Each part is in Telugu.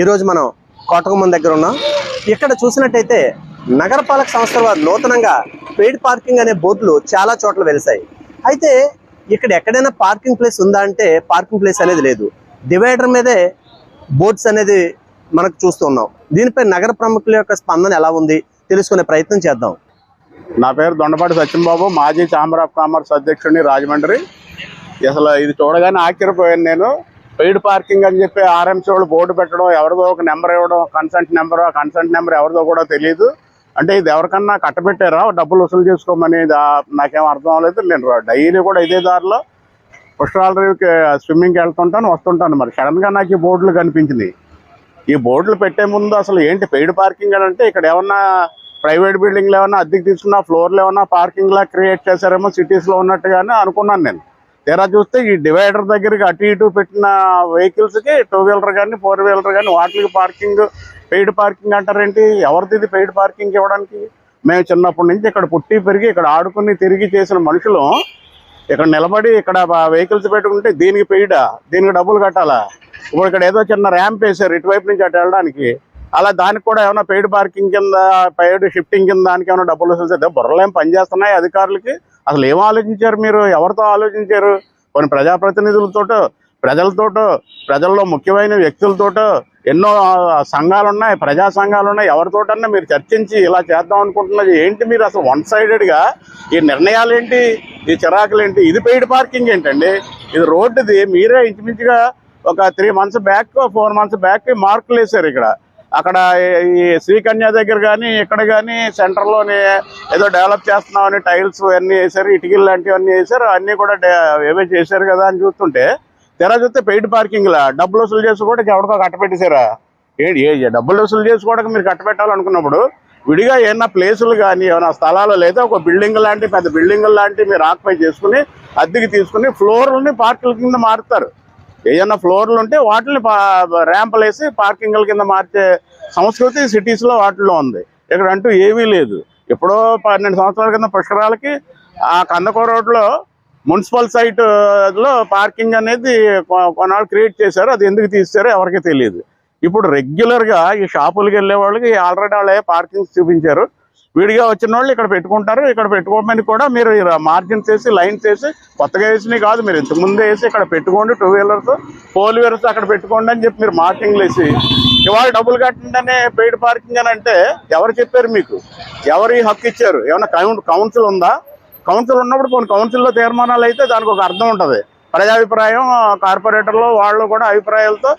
ఈరోజు మనం కోటగుమ్మం దగ్గర ఉన్నాం. ఇక్కడ చూసినట్టయితే నగరపాలక సంస్థల వారు నూతనంగా పెయిడ్ పార్కింగ్ అనే బోర్డులు చాలా చోట్ల వెలిసాయి. అయితే ఇక్కడ ఎక్కడైనా పార్కింగ్ ప్లేస్ ఉందా అంటే పార్కింగ్ ప్లేస్ అనేది లేదు. డివైడర్ మీదే బోర్డ్స్ అనేది మనకు చూస్తున్నాం దీనిపై నగర ప్రముఖుల యొక్క స్పందన ఎలా ఉంది తెలుసుకునే ప్రయత్నం చేద్దాం. నా పేరు దొండపాటి సత్యంబాబు మాజీ ఛాంబర్ ఆఫ్ కామర్స్ అధ్యక్షుడిని రాజమండ్రి. అసలు ఇది చూడగానే ఆశ్చర్యపోయాను నేను. పెయిడ్ పార్కింగ్ అని చెప్పి ఆర్ఎంసీ వాళ్ళు బోర్డు పెట్టడం ఎవరిదో ఒక నెంబర్ ఇవ్వడం కన్సెంట్ నెంబర్ ఆ కన్సెంట్ నెంబర్ ఎవరిదో కూడా తెలియదు అంటే ఇది ఎవరికన్నా కట్టబెట్టారా? డబ్బులు వసూలు చేసుకోమని నాకేం అర్థం అవ్వలేదు. నేను డైలీ కూడా ఇదే దారిలో పుష్కరాలకి స్విమ్మింగ్కి వెళ్తుంటాను వస్తుంటాను. మరి సడన్గా నాకు ఈ బోర్డులు కనిపించినాయి ఈ బోర్డులు పెట్టే ముందు అసలు ఏంటి పెయిడ్ పార్కింగ్ అని అంటే ఇక్కడ ఏమన్నా ప్రైవేట్ బిల్డింగ్లు ఏమన్నా అద్దెకి తీసుకున్న ఫ్లోర్లు ఏమన్నా పార్కింగ్ లా క్రియేట్ చేశారేమో సిటీస్లో ఉన్నట్టుగానే అనుకున్నాను నేను. తీరా చూస్తే ఈ డివైడర్ దగ్గరికి అటు ఇటు పెట్టిన వెహికల్స్కి టూ వీలర్ కానీ ఫోర్ వీలర్ కానీ వాటికి పార్కింగ్ పెయిడ్ పార్కింగ్ అంటారేంటి? ఎవరిది ఇది పెయిడ్ పార్కింగ్ ఇవ్వడానికి? మేము చిన్నప్పటి నుంచి ఇక్కడ పుట్టి పెరిగి ఇక్కడ ఆడుకుని తిరిగి చేసిన మనుషులు ఇక్కడ నిలబడి ఇక్కడ వెహికల్స్ పెట్టుకుంటే దీనికి పెయిడా దీనికి డబ్బులు కట్టాలా? ఇప్పుడు ఇక్కడ ఏదో చిన్న ర్యాంప్ వేసారు ఇటువైపు నుంచి అటు వెళ్ళడానికి. అలా దానికి కూడా ఏమైనా పెయిడ్ పార్కింగ్ కింద పెయిడ్ షిఫ్టింగ్ కింద దానికి ఏమైనా డబ్బులు వసూలు బుర్రలు ఏం పనిచేస్తున్నాయి అధికారులకి? అసలు ఏం ఆలోచించారు మీరు? ఎవరితో ఆలోచించారు? కొన్ని ప్రజాప్రతినిధులతోటో ప్రజలతోటో ప్రజల్లో ముఖ్యమైన వ్యక్తులతోటో ఎన్నో సంఘాలు ఉన్నాయి ప్రజా సంఘాలు ఉన్నాయి ఎవరితోటన్నా మీరు చర్చించి ఇలా చేద్దాం అనుకుంటున్నది ఏంటి మీరు అసలు వన్ సైడెడ్గా ఈ నిర్ణయాలు ఏంటి? ఈ చిరాకులు ఏంటి? ఇది పెయిడ్ పార్కింగ్ ఏంటండి? ఇది రోడ్డుది. మీరే ఇంచుమించుగా ఒక three months back four months back మార్కులు వేశారు ఇక్కడ. అక్కడ ఈ శ్రీకన్య దగ్గర కానీ ఇక్కడ కానీ సెంటర్లోని ఏదో డెవలప్ చేస్తున్నామని టైల్స్ అన్నీ వేశారు ఇటుకలు లాంటివన్నీ వేశారు అన్నీ కూడా ఏవే చేశారు కదా అని చూస్తుంటే తెరా చూస్తే పెయిడ్ పార్కింగ్లా డబ్బులు వసూలు చేసుకోవడానికి ఎవరికో కట్టపెట్టేశారా ఏంటి ఏ డబ్బులు వసూలు చేసుకోవడానికి మీరు కట్టపెట్టాలనుకున్నప్పుడు విడిగా ఏమన్నా ప్లేసులు కానీ ఏమైనా స్థలాలు లేదా ఒక బిల్డింగ్ లాంటి పెద్ద బిల్డింగ్ లాంటి మీరు ఆక్యుపై చేసుకుని అద్దెకి తీసుకుని ఫ్లోర్లని పార్కుల కింద మారుతారు. ఏదైనా ఫ్లోర్లు ఉంటే వాటిని ర్యాంపులు వేసి పార్కింగ్ల కింద మార్చే సంస్కృతి సిటీస్లో వాటిలో ఉంది. ఇక్కడ అంటూ ఏమీ లేదు. ఎప్పుడో పన్నెండు సంవత్సరాల కింద పుష్కరాలకి ఆ కందకూర రోడ్లో మున్సిపల్ సైట్లో పార్కింగ్ అనేది కొ- కొన్నాళ్ళు క్రియేట్ చేశారు. అది ఎందుకు తీస్తారో ఎవరికి తెలియదు. ఇప్పుడు రెగ్యులర్గా ఈ షాపులకి వెళ్ళే వాళ్ళకి ఆల్రెడీ వాళ్ళే పార్కింగ్ చూపించారు. విడిగా వచ్చిన వాళ్ళు ఇక్కడ పెట్టుకుంటారు. ఇక్కడ పెట్టుకోమని కూడా మీరు మార్జిన్ చేసి లైన్ చేసి కొత్తగా వేసినవి కాదు. మీరు ఇంత ముందే వేసి ఇక్కడ పెట్టుకోండి టూ వీలర్స్ ఫోర్ వీలర్స్ అక్కడ పెట్టుకోండి అని చెప్పి మీరు మార్కింగ్లు వేసి ఇవాళ డబ్బులు కట్టండి పెయిడ్ పార్కింగ్ అని అంటే ఎవరు చెప్పారు మీకు? ఎవరు ఈ హక్కు ఇచ్చారు? ఏమైనా కౌన్ కౌన్సిల్ ఉందా? కౌన్సిల్ ఉన్నప్పుడు కొన్ని కౌన్సిల్లో తీర్మానాలు అయితే దానికి ఒక అర్థం ఉంటుంది. ప్రజాభిప్రాయం కార్పొరేటర్లు వాళ్ళు కూడా అభిప్రాయాలతో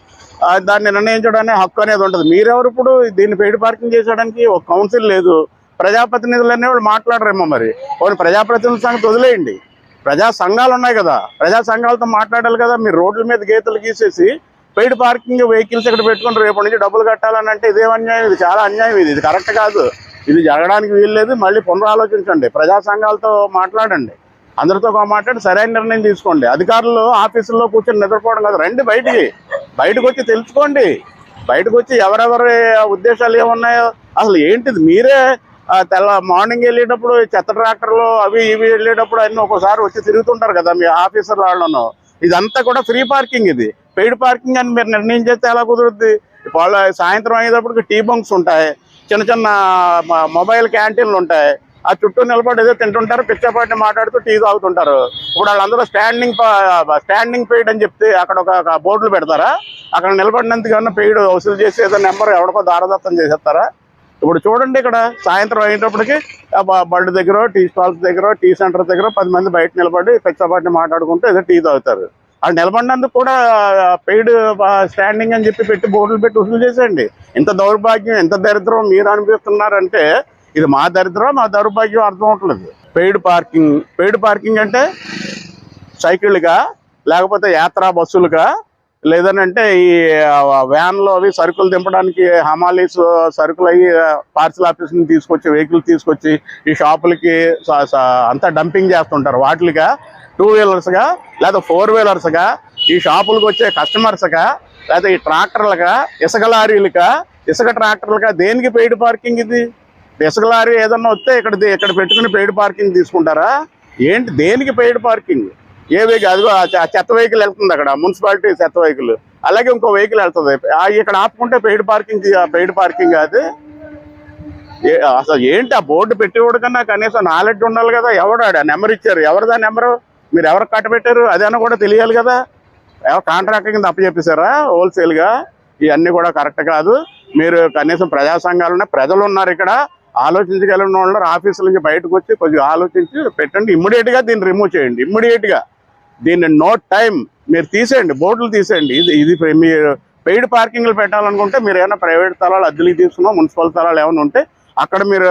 దాన్ని నిర్ణయించడానికి హక్కు అనేది ఉంటుంది. మీరెవరు ఇప్పుడు దీన్ని పెయిడ్ పార్కింగ్ చేసేయడానికి ఒక కౌన్సిల్ లేదు. ప్రజాప్రతినిధులు అనేవాళ్ళు మాట్లాడరేమో మరి. కొన్ని ప్రజాప్రతినిధుల సంగతి వదిలేయండి. ప్రజా సంఘాలు ఉన్నాయి కదా. ప్రజా సంఘాలతో మాట్లాడాలి కదా. మీరు రోడ్ల మీద గీతలు గీసేసి పెయిడ్ పార్కింగ్ వెహికల్స్ ఇక్కడ పెట్టుకుని రేపటి నుంచి డబ్బులు కట్టాలని అంటే ఇదేం అన్యాయం. ఇది చాలా అన్యాయం ఇది. ఇది కరెక్ట్ కాదు. ఇది జరగడానికి వీల్లేదు మళ్ళీ పునరాలోచించండి. ప్రజా సంఘాలతో మాట్లాడండి. అందరితో మాట్లాడి సరైన నిర్ణయం తీసుకోండి. అధికారులు ఆఫీసుల్లో కూర్చొని నిద్రపోవడం కాదు. రండి బయటికి. బయటకు వచ్చి తెలుసుకోండి. బయటకు వచ్చి ఎవరెవరి ఉద్దేశాలు ఏమున్నాయో. అసలు ఏంటిది? మీరే తెల్ల మార్నింగ్ వెళ్ళేటప్పుడు చెత్త ట్రాక్టర్లు అవి ఇవి వెళ్ళేటప్పుడు అన్ని ఒక్కోసారి వచ్చి తిరుగుతుంటారు కదా మీ ఆఫీసర్ వాళ్ళను. ఇదంతా కూడా ఫ్రీ పార్కింగ్ ఇది. పెయిడ్ పార్కింగ్ అని మీరు నిర్ణయం చేస్తే ఎలా కుదురుద్ది? వాళ్ళ సాయంత్రం అయ్యేటప్పటికి టీ బంక్స్ ఉంటాయి. చిన్న చిన్న మొబైల్ క్యాంటీన్లు ఉంటాయి. ఆ చుట్టూ నిలబడి ఏదో తింటుంటారు పిచ్చపాటిని మాట్లాడుతూ టీ తాగుతుంటారు. ఇప్పుడు వాళ్ళందరూ స్టాండింగ్ స్టాండింగ్ పెయిడ్ అని చెప్తే అక్కడ ఒక ఒక బోర్డులు పెడతారా? అక్కడ నిలబడినందుకు ఏమన్నా పెయిడ్ వసూలు చేసి ఏదో నెంబర్ ఎవరికో దారదత్తం చేసేస్తారా? ఇప్పుడు చూడండి ఇక్కడ సాయంత్రం అయ్యేటప్పటికి ఆ బళ్ళు దగ్గర టీ స్టాల్స్ దగ్గర టీ సెంటర్ దగ్గర పది మంది బయట నిలబడి పిచ్చపాటిని మాట్లాడుకుంటూ ఏదో టీ తాగుతారు. అది నిలబడినందుకు కూడా పెయిడ్ స్టాండింగ్ అని చెప్పి పెట్టి బోర్డులు పెట్టి వసూలు చేసేయండి. ఇంత దౌర్భాగ్యం ఎంత దరిద్రం మీరు అనిపిస్తున్నారంటే ఇది మా దరిద్రం మా దౌర్భాగ్యం అర్థం అవట్లేదు. పెయిడ్ పార్కింగ్ పెయిడ్ పార్కింగ్ అంటే సైకిళ్ళుగా లేకపోతే యాత్రా బస్సులుగా లేదనంటే ఈ వ్యాన్లో అవి సరుకులు దింపడానికి హమాలీస్ సరుకులు అవి పార్సల్ ఆఫీస్ నుంచి తీసుకొచ్చి వెహికల్ తీసుకొచ్చి ఈ షాపులకి అంతా డంపింగ్ చేస్తుంటారు. వాటిగా టూ వీలర్స్గా లేదా ఫోర్ వీలర్స్గా ఈ షాపులకు వచ్చే కస్టమర్స్గా లేదా ఈ ట్రాక్టర్లుగా ఇసుక లారీలుగా ఇసుక ట్రాక్టర్లుగా దేనికి పెయిడ్ పార్కింగ్ ఇది? ఇసుక లారీ ఏదన్నా వస్తే ఇక్కడ ఇక్కడ పెట్టుకుని పెయిడ్ పార్కింగ్ తీసుకుంటారా? ఏంటి దేనికి పెయిడ్ పార్కింగ్? ఏ వెహికల్ అదిగో ఆ చెత్త వెహికల్ వెళ్తుంది అక్కడ మున్సిపాలిటీ చెత్త వెహికల్ అలాగే ఇంకో వెహికల్ వెళ్తుంది. ఇక్కడ ఆపుకుంటే పెయిడ్ పార్కింగ్ పెయిడ్ పార్కింగ్ అది. ఏ- అసలు ఏంటి ఆ బోర్డు పెట్టేవాడు కన్నా కనీసం నాలెడ్జ్ ఉండాలి కదా ఎవడు ఆడ నెంబర్ ఇచ్చారు? ఎవరిదా నెంబరు? మీరు ఎవరు కట్టబెట్టారు అదేనా కూడా తెలియాలి కదా. ఎవరు కాంట్రాక్టర్ కింద అప్పచెప్పేశారా? హోల్సేల్గా ఇవన్నీ కూడా కరెక్ట్ కాదు. మీరు కనీసం ప్రజా సంఘాలు ఉన్నాయి ప్రజలు ఉన్నారు ఇక్కడ. ఆలోచించగలిగిన వాళ్ళు ఆఫీసుల నుంచి బయటకు వచ్చి కొద్దిగా ఆలోచించి పెట్టండి. ఇమ్మీడియట్గా దీన్ని రిమూవ్ చేయండి. ఇమ్మీడియట్గా దీన్ని నో టైం మీరు తీసేయండి బోర్డులు తీసేయండి. ఇది ఇది మీరు పెయిడ్ పార్కింగ్లు పెట్టాలనుకుంటే మీరు ఏమైనా ప్రైవేట్ స్థలాలు అద్దెలు తీసుకున్నా మున్సిపల్ స్థలాలు ఏమైనా ఉంటే అక్కడ మీరు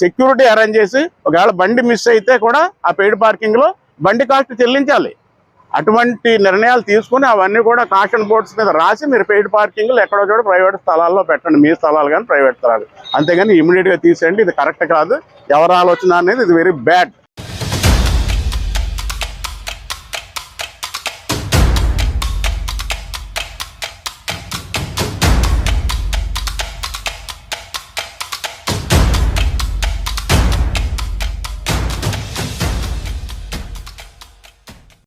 సెక్యూరిటీ అరేంజ్ చేసి ఒకవేళ బండి మిస్ అయితే కూడా ఆ పెయిడ్ పార్కింగ్లో బండి కాస్ట్ చెల్లించాలి. అటువంటి నిర్ణయాలు తీసుకుని అవన్నీ కూడా కాషన్ బోర్డ్స్ మీద రాసి మీరు పెయిడ్ పార్కింగ్లు ఎక్కడో చోట ప్రైవేట్ స్థలాల్లో పెట్టండి. మీ స్థలాలు కానీ ప్రైవేట్ స్థలాలు. అంతేగాని ఇమీడియట్గా తీసేయండి. ఇది కరెక్ట్ కాదు. ఎవరు ఆలోచన అనేది ఇది వెరీ బ్యాడ్.